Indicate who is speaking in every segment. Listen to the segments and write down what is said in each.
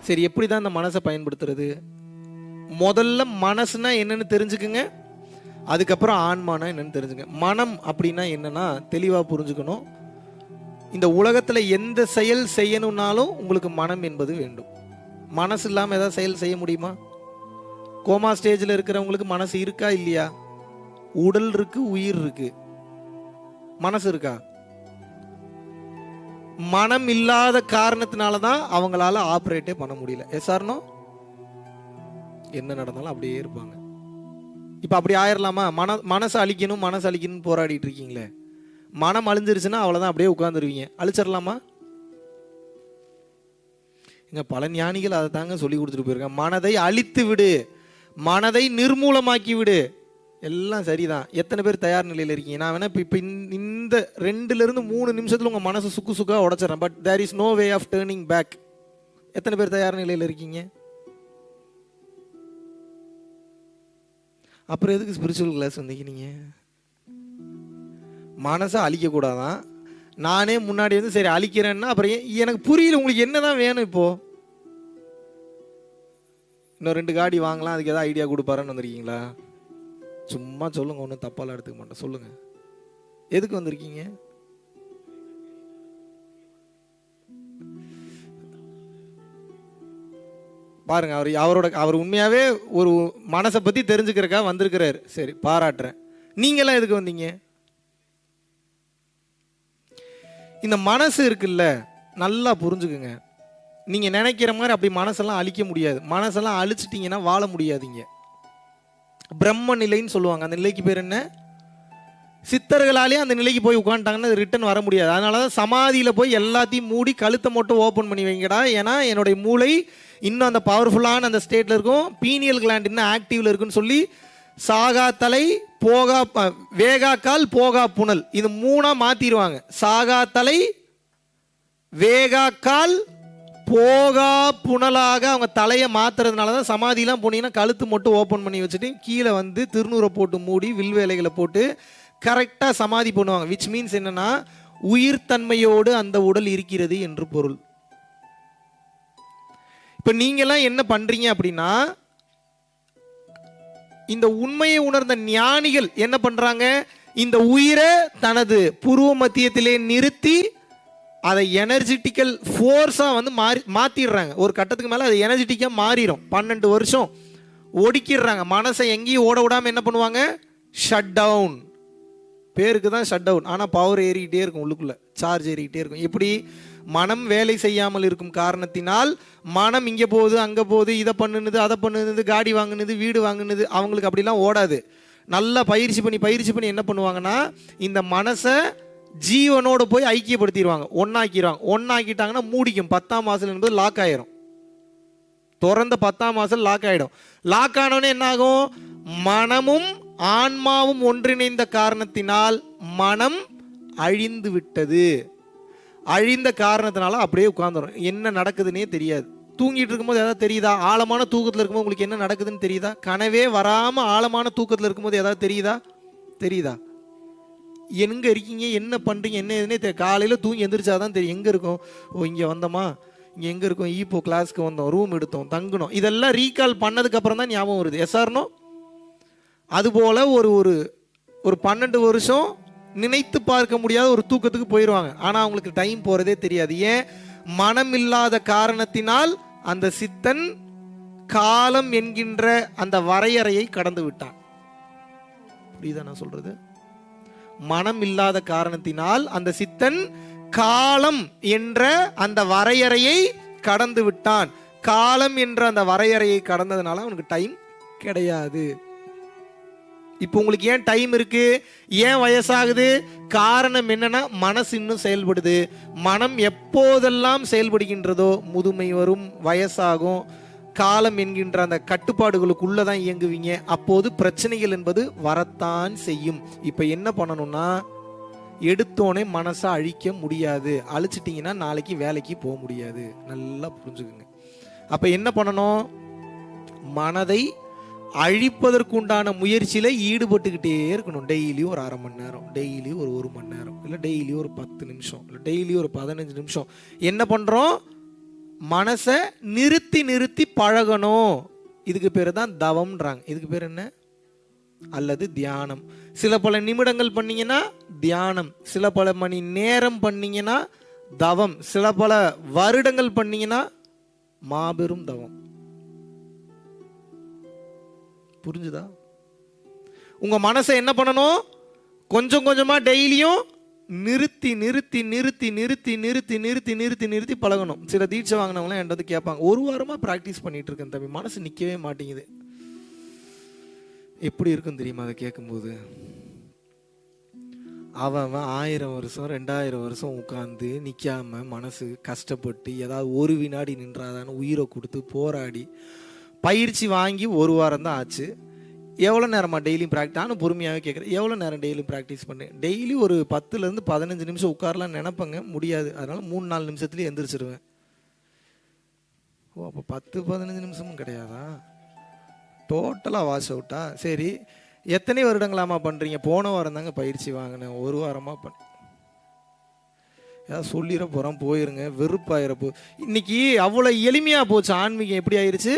Speaker 1: சரி எப்படி தான் அந்த மனசை பயன்படுத்துறது? முதல்ல மனசுனா என்னன்னு தெரிஞ்சுக்குங்க. அதுக்கப்புறம் ஆன்மானா என்னன்னு தெரிஞ்சுங்க மனம் அப்படின்னா என்னன்னா தெளிவாக புரிஞ்சுக்கணும். இந்த உலகத்தில் எந்த செயல் செய்யணும்னாலும் உங்களுக்கு மனம் என்பது வேண்டும். மனசு இல்லாமல் ஏதாவது செயல் செய்ய முடியுமா? கோமா ஸ்டேஜில் இருக்கிறவங்களுக்கு மனசு இருக்கா இல்லையா? உடல் இருக்கு உயிர் இருக்கு. மனசு இருக்கா? மனம் இல்லாத காரணத்தினால தான் அவங்களால ஆப்ரேட்டே பண்ண முடியல. எஸ்ஆர்னோ என்ன நடந்தாலும் அப்படியே இருப்பாங்க. இப்போ அப்படி ஆயிரலாமா? மன மனசை அழிக்கணும் மனசு அழிக்கணும்னு போராடிட்டு இருக்கீங்களே. மனம் அழிஞ்சிருச்சுன்னா அவ்வளோதான் அப்படியே உட்காந்துருவீங்க அழிச்சிடலாமா இங்க பல ஞானிகள் அதை தாங்க சொல்லி கொடுத்துட்டு போயிருக்காங்க. மனதை அழித்து விடு. மனதை நிர்மூலமாக்கி விடு. எல்லாம் சரிதான். எத்தனை பேர் தயார் நிலையில் இருக்கீங்க? நான் வேணா இப்போ இப்போ இந்த ரெண்டுலேருந்து மூணு நிமிஷத்தில் உங்கள் மனசு சுக்கு சுக்காக உடச்சிட்றேன். But there is no way of turning back எத்தனை பேர் தயார் நிலையில் இருக்கீங்க? அப்புறம் எதுக்கு ஸ்பிரிச்சுவல் கிளாஸ் வந்தீங்க மனசை அழிக்கக்கூடாதான். நானே முன்னாடி வந்து சரி அழிக்கிறேன்னா அப்புறம் எனக்கு புரியல உங்களுக்கு என்ன தான் வேணும் இப்போது இன்னும் ரெண்டு காடி வாங்கலாம் அதுக்கு ஏதாவது ஐடியா கொடுப்பாருன்னு வந்திருக்கீங்களா? சும்மா சொல்லுங்க ஒன்றும் தப்பாலாம் எடுத்துக்க மாட்டேன். சொல்லுங்க. எதுக்கு வந்திருக்கீங்க? பாருங்க அவர் அவரோட அவர் உண்மையாவே ஒரு மனசை பத்தி தெரிஞ்சுக்கிறக்கா வந்திருக்கிறாரு. சரி பாராட்டுறேன். நீங்களாம் எதுக்கு வந்தீங்க? இந்த மனசு இருக்குல்ல நல்லா புரிஞ்சுக்குங்க. நீங்க நினைக்கிற மாதிரி அப்படி மனசெல்லாம் அழிக்க முடியாது. மனசெல்லாம் அழிச்சிட்டீங்கன்னா வாழ முடியாதீங்க. பிரம்ம நிலைன்னு சொல்லுவாங்க. அந்த நிலைக்கு பேர் என்ன? சித்தர்களாலே அந்த நிலைக்கு போய் உட்காந்துட்டாங்கன்னா ரிட்டர்ன் வர முடியாது. அதனால தான் சமாதியில் போய் எல்லாத்தையும் மூடி கழுத்தை மட்டும் ஓப்பன் பண்ணி வைங்கடா. ஏன்னா என்னுடைய மூளை இன்னும் அந்த பவர்ஃபுல்லான அந்த ஸ்டேட்டில் இருக்கும். பீனியல் கிளாண்ட் இன்னும் ஆக்டிவ்ல இருக்குன்னு சொல்லி சாகா தலை போகா ப- வேகா கால் போகா புனல். இது மூணாக மாற்றிடுவாங்க சாகா தலை வேகா கால் போகா புனலாக அவங்க தலையை மாற்றுறதுனால தான் சமாதிலாம் போனீங்கன்னா கழுத்து மட்டும் ஓப்பன் பண்ணி வச்சுட்டு கீழே வந்து திருநூறை போட்டு மூடி வில் வேலைகளை போட்டு கரெக்டாக சமாதி பண்ணுவாங்க. விச் மீன்ஸ் என்னன்னா உயிர்த்தன்மையோடு அந்த உடல் இருக்கிறது என்று பொருள். இப்போ நீங்கள்லாம் என்ன பண்ணுறீங்க அப்படின்னா இந்த உண்மையை உணர்ந்த ஞானிகள் என்ன பண்ணுறாங்க இந்த உயிரை தனது புருவ மத்தியத்திலே நிறுத்தி அதை எனர்ஜெட்டிக்கல் ஃபோர்ஸாக வந்து மாறி மாற்றிடுறாங்க ஒரு கட்டத்துக்கு மேலே அது எனர்ஜெட்டிக்காக மாறிடும் பன்னெண்டு வருஷம் ஒடுக்கிடுறாங்க. மனசை எங்கேயும் ஓட விடாமல் என்ன பண்ணுவாங்க? ஷட் டவுன் பேருக்கு தான் ஷட் டவுன் ஆனால் பவர் ஏறிக்கிட்டே இருக்கும் உள்ளுக்குள்ளே. சார்ஜ் ஏறிக்கிட்டே இருக்கும். எப்படி? மனம் வேலை செய்யாமல் இருக்கும் காரணத்தினால் மனம் இங்கே போகுது அங்கே போகுது இதை பண்ணுனது அதை பண்ணுனது காடி வாங்குனது வீடு வாங்குனது அவங்களுக்கு அப்படிலாம் ஓடாது. நல்லா பயிற்சி பண்ணி பயிற்சி பண்ணி என்ன பண்ணுவாங்கன்னா இந்த மனசை ஜீவனோடு போய் ஐக்கியப்படுத்திடுவாங்க. ஒன்னாக்கிடுவாங்க ஒன்னாக்கிட்டாங்கன்னா மூடிக்கும். பத்தாம் மாதம் என்பது லாக் ஆயிரும். திறந்த பத்தாம் மாதம் லாக் ஆயிடும். லாக் ஆனோடனே என்ன ஆகும் மனமும் ஆன்மாவும் ஒன்றிணைந்த காரணத்தினால் மனம் அழிந்து விட்டது. அழிந்த காரணத்தினால அப்படியே உட்காந்துரும் என்ன நடக்குதுன்னே தெரியாது. தூங்கிட்டு இருக்கும்போது ஏதாவது தெரியுதா? ஆழமான தூக்கத்தில் இருக்கும்போது உங்களுக்கு என்ன நடக்குதுன்னு தெரியுதா? கனவே வராமல் ஆழமான தூக்கத்தில் இருக்கும்போது ஏதாவது தெரியுதா? தெரியுதா? எங்கே இருக்கீங்க? என்ன பண்ணுறீங்க என்ன எதுனே காலையில் காலையில தூங்கி எந்திரிச்சாதான் தெரியும். எங்கே இருக்கோம்? ஓ இங்கே வந்தோமா? இங்கே எங்கே இருக்கோம்? ஈப்போ கிளாஸ்க்கு வந்தோம். ரூம் எடுத்தோம். தங்கணும் இதெல்லாம் ரீகால் பண்ணதுக்கப்புறம் தான் ஞாபகம் வருது. எஸ்ஆர்னோ அதுபோல் ஒரு ஒரு ஒரு பன்னெண்டு வருஷம் நினைத்து பார்க்க முடியாத ஒரு தூக்கத்துக்கு போயிடுவாங்க ஆனால் அவங்களுக்கு டைம் போகிறதே தெரியாது. ஏன்? மனம் இல்லாத காரணத்தினால் அந்த சித்தன் காலம் என்கின்ற அந்த வரையறையை கடந்து விட்டான். புரியுதா நான் சொல்கிறது மனம் இல்லாத காரணத்தினால் அந்த சித்தன் காலம் என்ற அந்த வரையறையை கடந்து விட்டான். காலம் என்ற அந்த வரையறையை கடந்ததுனால அவனுக்கு டைம் கிடையாது. இப்போ உங்களுக்கு ஏன் டைம் இருக்கு? ஏன் வயசாகுது? காரணம் என்னன்னா மனசு இன்னும் செயல்படுது. மனம் எப்போதெல்லாம் செயல்படுகின்றதோ முதுமை வரும் வயசாகும். காலம் என்கின்ற அந்த கட்டுப்பாடுகளுக்குள்ள தான் இயங்குவீங்க. அப்போது பிரச்சனைகள் என்பது வரத்தான் செய்யும். இப்போ என்ன பண்ணணும்னா எடுத்தோனே மனசை அழிக்க முடியாது. அழிச்சிட்டிங்கன்னா நாளைக்கு வேலைக்கு போக முடியாது. நல்லா புரிஞ்சுக்குங்க. அப்போ என்ன பண்ணணும்? மனதை அழிப்பதற்குண்டான முயற்சியில் ஈடுபட்டுக்கிட்டே இருக்கணும். டெய்லி ஒரு அரை மணி நேரம் டெய்லி ஒரு ஒரு மணி நேரம் இல்லை டெய்லி ஒரு பத்து நிமிஷம் இல்லை டெய்லி ஒரு பதினஞ்சு நிமிஷம். என்ன பண்ணுறோம் மனசை நிறுத்தி நிறுத்தி பழகணும். இதுக்கு பேர் தான் தவம்ன்றாங்க. இதுக்கு பேர் என்ன? அல்லது தியானம். சில பல நிமிடங்கள் பண்ணீங்கன்னா தியானம். சில பல மணி நேரம் பண்ணீங்கன்னா தவம். சில பல வருடங்கள் பண்ணீங்கன்னா மாபெரும் தவம். புரிஞ்சுதா? உங்க மனசை என்ன பண்ணணும்? கொஞ்சம் கொஞ்சமா டெய்லியும் நிறுத்தி நிறுத்தி நிறுத்தி நிறுத்தி நிறுத்தி நிறுத்தி நிறுத்தி நிறுத்தி பழகணும். சில தீட்சை வாங்கினவங்களாம் என்கிட்ட கேட்பாங்க ஒரு வாரமா ப்ராக்டிஸ் பண்ணிட்டு இருக்கேன் தம்பி மனசு நிற்கவே மாட்டேங்குது. எப்படி இருக்கும் தெரியுமா அதை கேட்கும்போது? அவன் அவன் ஆயிரம் வருஷம் ரெண்டாயிரம் வருஷம் உட்காந்து நிற்காம மனசு கஷ்டப்பட்டு ஏதாவது ஒரு வினாடி நின்றாதான்னு உயிரை கொடுத்து போராடி பயிற்சி வாங்கி ஒரு வாரம் தான் ஆச்சு. எவ்வளோ நேரமா டெய்லியும் ப்ராக்டிஸ் நானும் பொறுமையாகவே கேட்குறேன் எவ்வளோ நேரம் டெய்லியும் ப்ராக்டிஸ் பண்ணேன் டெய்லி ஒரு பத்துலேருந்து பதினஞ்சு நிமிஷம் உட்காரலாம் நினப்பங்க. முடியாது. அதனால் மூணு நாலு நிமிஷத்துலேயே எந்திரிச்சிருவேன். ஓ அப்போ பத்து பதினஞ்சு நிமிஷமும் கிடையாதா? டோட்டலாக வாஷ் அவுட்டா சரி. எத்தனை வருடங்களாமா பண்ணுறீங்க போன வாரம் தாங்க பயிற்சி வாங்கினேன். ஒரு வாரமாக பண்ண ஏதாவது சொல்லிட போகிறோம் போயிருங்க. வெறுப்பாயிரப்போ இன்னைக்கு அவ்வளோ எளிமையாக போச்சு. ஆன்மீகம் எப்படி ஆயிடுச்சு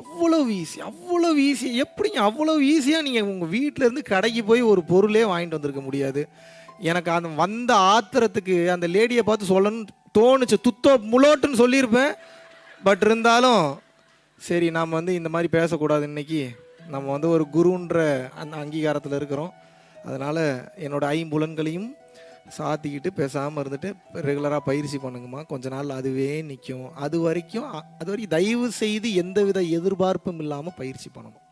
Speaker 1: அவ்வளோ ஈஸி அவ்வளோ ஈஸி எப்படிங்க அவ்வளோ ஈஸியாக நீங்கள் உங்கள் வீட்டிலேருந்து கடைக்கு போய் ஒரு பொருளே வாங்கிட்டு வந்திருக்க முடியாது? எனக்கு அந்த வந்த ஆத்திரத்துக்கு அந்த லேடியை பார்த்து சொல்லணும்னு தோணுச்சு. துத்தோ முளோட்டுன்னு சொல்லியிருப்பேன். பட் இருந்தாலும் சரி நாம் வந்து இந்த மாதிரி பேசக்கூடாது இன்றைக்கி நம்ம வந்து ஒரு குருன்ற அந்த அங்கீகாரத்தில் இருக்கிறோம். அதனால் என்னோடய ஐம்புலன்களையும் சாத்திக்கிட்டு பேசாமல் இருந்துட்டு ரெகுலராக பயிற்சி பண்ணுங்கம்மா. கொஞ்ச நாள் அதுவே நிற்கும் அது வரைக்கும் அது வரைக்கும் தயவு செய்து எந்தவித எதிர்பார்ப்பும் இல்லாமல் பயிற்சி பண்ணணும்.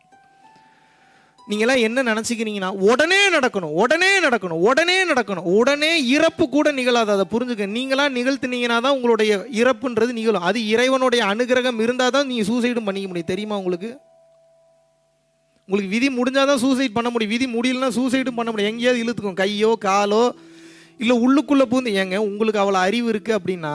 Speaker 1: நீங்களாம் என்ன நினச்சிக்கிறீங்கன்னா உடனே நடக்கணும் உடனே நடக்கணும் உடனே நடக்கணும். உடனே இறப்பு கூட நிகழாது. அதை புரிஞ்சுக்க. நீங்களாம் நிகழ்த்தினீங்கன்னா தான் உங்களுடைய இறப்புன்றது நிகழும். அது இறைவனுடைய அனுகிரகம் இருந்தால் தான் நீங்கள் சூசைடும் பண்ணிக்க முடியும். தெரியுமா உங்களுக்கு? உங்களுக்கு விதி முடிஞ்சால் தான் சூசைட் பண்ண முடியும். விதி முடியலன்னா சூசைடும் பண்ண முடியும். எங்கேயாவது இழுத்துக்கும். கையோ காலோ இல்லை உள்ளுக்குள்ளே பூந்து ஏங்க உங்களுக்கு அவ்வளோ அறிவு இருக்குது அப்படின்னா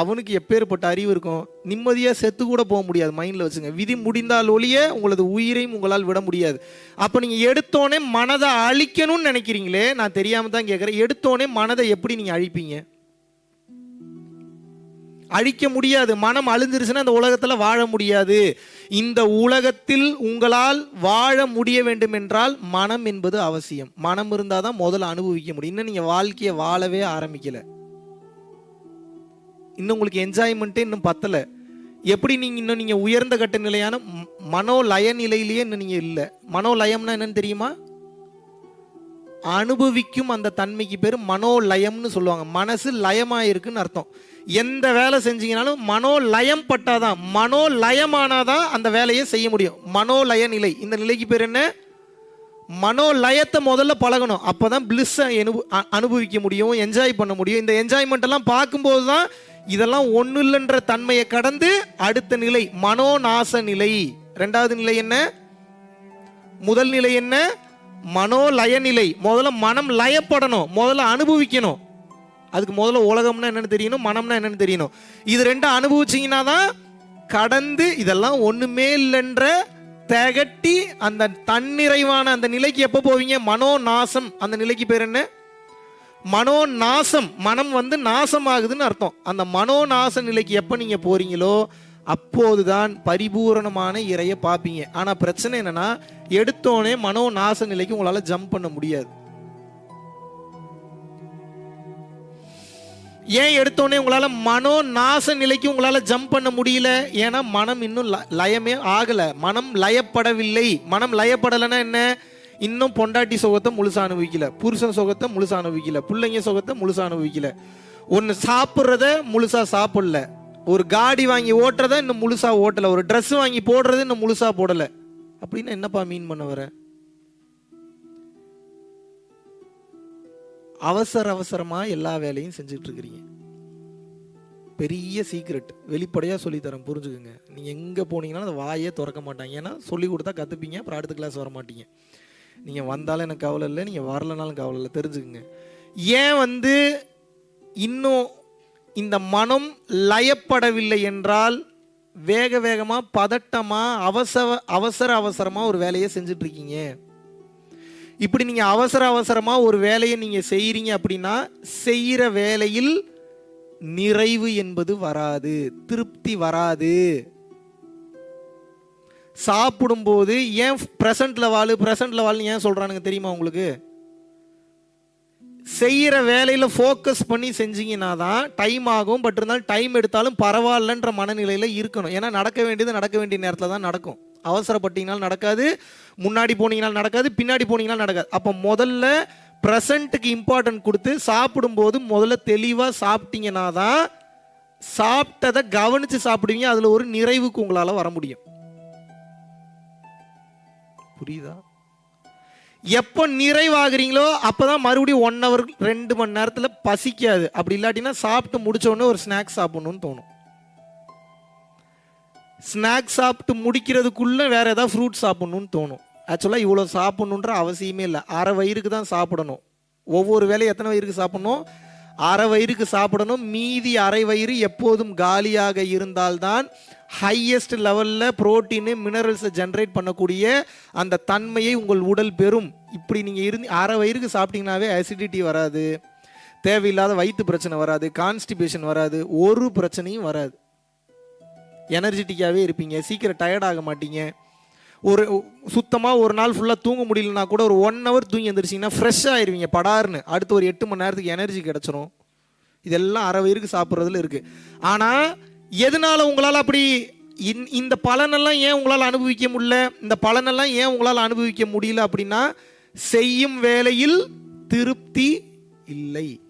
Speaker 1: அவனுக்கு எப்பேற்பட்ட அறிவு இருக்கும்? நிம்மதியாக செத்து கூட போக முடியாது மைண்டில் வச்சுங்க. விதி முடிந்தால் ஒழிய உங்களது உயிரையும் உங்களால் விட முடியாது. அப்போ நீங்கள் எடுத்தோடனே மனதை அழிக்கணும்னு நினைக்கிறீங்களே நான் தெரியாமல் தான் கேட்குறேன் எடுத்தோடனே மனதை எப்படி நீங்கள் அழிப்பீங்க? அழிக்க முடியாது. மனம் அழிஞ்சிருச்சுன்னா அந்த உலகத்தில் வாழ முடியாது. இந்த உலகத்தில் உங்களால் வாழ முடிய வேண்டும் என்றால் மனம் என்பது அவசியம். மனம் இருந்தால் தான் முதல்ல அனுபவிக்க முடியும். இன்னும் நீங்கள் வாழ்க்கையை வாழவே ஆரம்பிக்கல. இன்னும் உங்களுக்கு என்ஜாய்மெண்ட்டே இன்னும் பத்தலை. எப்படி நீங்கள் இன்னும் நீங்கள் உயர்ந்த கட்ட நிலையான மனோலய நிலையிலேயே இன்னும் நீங்கள் இல்லை. மனோலயம்னா என்னன்னு தெரியுமா? அனுபவிக்கும் அந்த தன்மைக்கு பேர் மனோலயம்னு சொல்லுவாங்க. மனசு லயமாக இருக்குன்னு அர்த்தம். எந்த வேலை செஞ்சீங்கனாலும் மனோலயம் பட்டாதான் மனோலயமானாதான் அந்த வேலையை செய்ய முடியும். மனோலய நிலை. இந்த நிலைக்கு பேர் என்ன? மனோலயத்தை முதல்ல பழகணும். அப்பதான் பிளிஸ்ஸை அனுபவிக்க முடியும் என்ஜாய் பண்ண முடியும். இந்த என்ஜாய்மெண்ட் எல்லாம் பார்க்கும்போது தான் இதெல்லாம் ஒன்றும் இல்லைன்ற தன்மையை கடந்து அடுத்த நிலை மனோநாச நிலை. ரெண்டாவது நிலை என்ன? முதல் நிலை என்ன? மனோலய நிலை முதல்ல மனம் லயப்படணும். முதல்ல அனுபவிக்கணும். அதுக்கு முதல்ல உலகம்னா என்னன்னு தெரியணும் மனம்னா என்னன்னு தெரியணும். இது ரெண்டும் அனுபவிச்சீங்கன்னா தான் கடந்து இதெல்லாம் ஒண்ணுமே இல்லைன்ற திகட்டி அந்த தன்னிறைவான அந்த நிலைக்கு எப்போ போவீங்க? மனோ நாசம் அந்த நிலைக்கு பேர் என்ன? மனோ நாசம் மனம் வந்து நாசம் ஆகுதுன்னு அர்த்தம். அந்த மனோ நாச நிலைக்கு எப்போ நீங்க போறீங்களோ அப்போதுதான் பரிபூரணமான இறைய பார்ப்பீங்க. ஆனால் பிரச்சனை என்னன்னா எடுத்தோடனே மனோ நாச நிலைக்கு உங்களால் ஜம்ப் பண்ண முடியாது. ஏன் எடுத்தோடனே உங்களால மனோ நாச நிலைக்கு உங்களால ஜம்ப் பண்ண முடியல? ஏன்னா மனம் இன்னும் ல- லயமே ஆகல. மனம் லயப்படவில்லை. மனம் லயப்படலைன்னா என்ன? இன்னும் பொண்டாட்டி சுகத்தை முழுசா அனுபவிக்கல. புருஷன் சுகத்தை முழுசா அனுபவிக்கல. பிள்ளைங்க சுகத்தை முழுசா அனுபவிக்கல. ஒன்று சாப்பிட்றத முழுசா சாப்பிடல. ஒரு காடி வாங்கி ஓட்டுறத இன்னும் முழுசாக ஓட்டல. ஒரு ட்ரெஸ் வாங்கி போடுறது இன்னும் முழுசாக போடலை. அப்படின்னு என்னப்பா மீன் பண்ண வர? அவசர அவசரமாக எல்லா வேலையும் செஞ்சுட்டு இருக்கிறீங்க. பெரிய சீக்ரெட் வெளிப்படையாக சொல்லித்தரேன் புரிஞ்சுக்குங்க. நீங்கள் எங்கே போனீங்கன்னா அந்த வாயே திறக்க மாட்டாங்க. ஏன்னா சொல்லி கொடுத்தா கற்றுப்பீங்க அப்புறம் அடுத்த கிளாஸ் வர மாட்டீங்க. நீங்கள் வந்தாலும் எனக்கு கவலை இல்லை நீங்கள் வரலனாலும் கவலை இல்லை. தெரிஞ்சுக்குங்க. ஏன் வந்து இன்னும் இந்த மனம் லயப்படவில்லை என்றால் வேக வேகமாக பதட்டமாக அவசர அவசர அவசரமாக ஒரு வேலையை செஞ்சிட்ருக்கீங்க. இப்படி நீங்கள் அவசர அவசரமாக ஒரு வேலையை நீங்கள் செய்கிறீங்க அப்படின்னா செய்கிற வேலையில் நிறைவு என்பது வராது திருப்தி வராது. சாப்பிடும்போது ஏன் ப்ரெசண்ட்டில் வாழ் ப்ரெசண்ட்டில் வாழ்னு ஏன் சொல்கிறானுங்க தெரியுமா உங்களுக்கு? செய்கிற வேலையில் ஃபோக்கஸ் பண்ணி செஞ்சீங்கன்னா தான் டைம் ஆகும். பட் இருந்தாலும் டைம் எடுத்தாலும் பரவாயில்லன்ற மனநிலையில் இருக்கணும். ஏன்னா நடக்க வேண்டியது நடக்க வேண்டிய நேரத்தில் தான் நடக்கும். அவசரப்பட்டீங்கனாலும் நடக்காது. முன்னாடி போனீங்கனாலும் நடக்காது. பின்னாடி போனீங்கனாலும் நடக்காது. அப்போ முதல்ல ப்ரெசண்ட்டுக்கு இம்பார்ட்டன்ட் கொடுத்து சாப்பிடும்போது முதல்ல தெளிவாக சாப்பிட்டீங்கன்னா தான் சாப்பிட்டதை கவனித்து சாப்பிடுவீங்க. அதில் ஒரு நிறைவுக்கு உங்களால் வர முடியும். புரியுதா? எப்போ நிறைவாகிறீங்களோ அப்போ தான் மறுபடியும் ஒன் ஹவர் ரெண்டு மணி நேரத்தில் பசிக்காது. அப்படி இல்லாட்டினா சாப்பிட்டு முடிச்சோடனே ஒரு ஸ்நாக்ஸ் சாப்பிடணும்னு தோணும். ஸ்நாக்ஸ் சாப்பிட்டு முடிக்கிறதுக்குள்ளே வேறு ஏதாவது ஃப்ரூட் சாப்பிட்ணுன்னு தோணும். ஆக்சுவலாக இவ்வளோ சாப்பிட்ணுன்ற அவசியமே இல்லை. அரை வயிறுக்கு தான் சாப்பிடணும். ஒவ்வொரு வேலையும் எத்தனை வயிறுக்கு சாப்பிடணும்? அரை வயிறுக்கு சாப்பிடணும். மீதி அரை வயிறு எப்போதும் காலியாக இருந்தால்தான் ஹையஸ்ட் லெவலில் புரோட்டீனு மினரல்ஸை ஜென்ரேட் பண்ணக்கூடிய அந்த தன்மையை உங்கள் உடல் பெறும். இப்படி நீங்கள் இருந்து அரை வயிறுக்கு சாப்பிட்டீங்கனாவே அசிடிட்டி வராது. தேவையில்லாத வயிற்று பிரச்சனை வராது. கான்ஸ்டிபேஷன் வராது. ஒரு பிரச்சனையும் வராது. எனர்ஜெட்டிக்காகவே இருப்பீங்க. சீக்கிரம் டயர்ட் ஆக மாட்டீங்க. ஒரு சுத்தமாக ஒரு நாள் ஃபுல்லாக தூங்க முடியலனா கூட ஒரு ஒன் ஹவர் தூங்கி எழுந்திரிச்சிங்கன்னா ஃப்ரெஷ்ஷாக ஆயிடுவீங்க படார்னு அடுத்து ஒரு எட்டு மணி நேரத்துக்கு எனர்ஜி கிடச்சிரும். இதெல்லாம் அரை வயிறுக்கு சாப்பிட்றதுல இருக்குது ஆனால் எதனால உங்களால் அப்படி இந் இந்த பலனெல்லாம் ஏன் உங்களால் அனுபவிக்க முடியல? இந்த பலனெல்லாம் ஏன் உங்களால் அனுபவிக்க முடியல அப்படின்னா செய்யும் வேலையில் திருப்தி இல்லை.